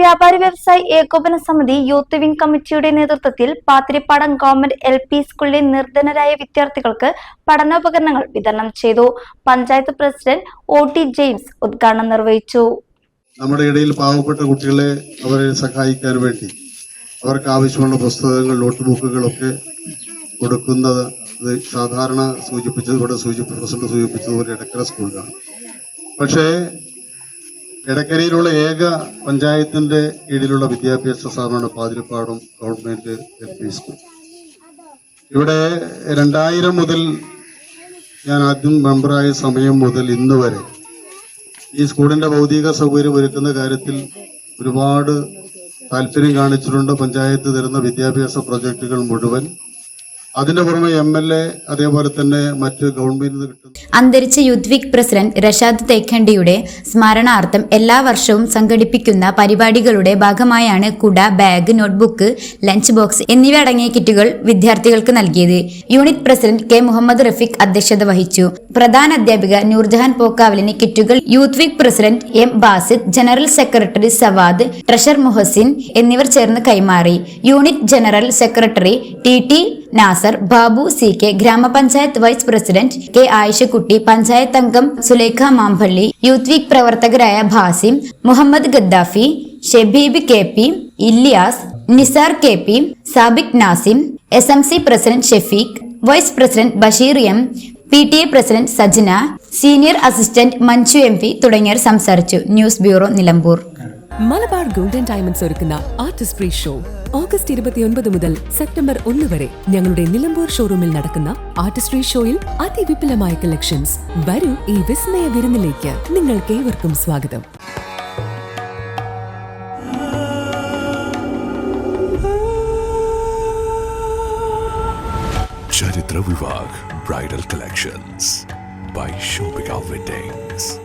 വ്യാപാരി വ്യവസായി ഏകോപന സമിതി യൂത്ത് വിംഗ് കമ്മിറ്റിയുടെ നേതൃത്വത്തിൽ പാത്തിരിപ്പാടം ഗവൺമെന്റ് എൽ പി സ്കൂളിലെ നിർധനരായ വിദ്യാർത്ഥികൾക്ക് പഠനോപകരണങ്ങൾ വിതരണം ചെയ്തു. Panchayat president O T James ഉദ്ഘാടനം നിർവഹിച്ചു. നമ്മുടെ ഇടയിൽ പാവപ്പെട്ട കുട്ടികളെ അവരെ സഹായിക്കാൻ വേണ്ടി അവർക്ക് ആവശ്യമുള്ള പുസ്തകങ്ങൾ നോട്ട് ബുക്കുകളൊക്കെ കൊടുക്കുന്നത് സാധാരണ സൂചിപ്പിച്ചത് ഇവിടെ സൂചിപ്പി പ്രസിഡന്റ് സൂചിപ്പിച്ചതുപോലെ ഇടക്കര സ്കൂളിലാണ്. പക്ഷേ ഇടക്കരയിലുള്ള ഏക പഞ്ചായത്തിന്റെ കീഴിലുള്ള വിദ്യാഭ്യാസ സ്ഥാപനമാണ് Pathirippadam government L P school. ഇവിടെ രണ്ടായിരം മുതൽ ഞാൻ ആദ്യം മെമ്പറായ സമയം മുതൽ ഇന്ന് വരെ ഈ സ്കൂളിന്റെ ഭൗതിക സൗകര്യം ഒരുക്കുന്ന കാര്യത്തിൽ ഒരുപാട് താല്പര്യം കാണിച്ചിട്ടുണ്ട്. പഞ്ചായത്ത് തരുന്ന വിദ്യാഭ്യാസ പ്രൊജക്ടുകൾ മുഴുവൻ അതിന്റെ പുറമെ എം എൽ എ അതേപോലെ തന്നെ മറ്റ് ഗവൺമെന്റിൽ അന്തരിച്ച യുദ്വിക് പ്രസിഡന്റ് റഷാദ് തേഖണ്ടിയുടെ സ്മരണാർത്ഥം എല്ലാ വർഷവും സംഘടിപ്പിക്കുന്ന പരിപാടികളുടെ ഭാഗമായാണ് കുട ബാഗ് നോട്ട്ബുക്ക് ലഞ്ച് ബോക്സ് എന്നിവ അടങ്ങിയ കിറ്റുകൾ വിദ്യാർത്ഥികൾക്ക് നൽകിയത്. Unit president K. Muhammad Rafeeq അധ്യക്ഷത വഹിച്ചു. പ്രധാന അധ്യാപിക നൂർജഹാൻ പോക്കാവലിന് കിറ്റുകൾ youth week president M. Basid general secretary Savad treasurer Muhsin എന്നിവർ ചേർന്ന് കൈമാറി. Unit general secretary T. T. Nasar Babu C K Gramapanchayat vice president K Ayishakutty panchayat അംഗം സുലേഖ മാമ്പള്ളി യൂത്ത് വീക്ക് പ്രവർത്തകരായ Basim Muhammad Gaddafi Shebeeb K P Iliyas Nisar K P Sabik Nasim S M C president Shefeeq vice president Basheer M P T A president Sajna senior assistant Manju M P തുടങ്ങിയവർ സംസാരിച്ചു. News bureau Nilambur. Malabar golden diamonds ഒരുക്കുന്ന artist free show. August ഇരുപത്തിയൊൻപത് മുതൽ September ഒന്ന് വരെ ഞങ്ങളുടെ നിലമ്പൂർ ഷോറൂമിൽ നടക്കുന്ന ആർട്ടിസ്ട്രി ഷോയിൽ അതിവിപുലമായ കളക്ഷൻസ്. വരൂ ഈ വിസ്മയ വിരുന്നിലേക്ക്. നിങ്ങൾക്ക് ഏവർക്കും സ്വാഗതം. Charithra Vivah bridal collections. By Shopika weddings.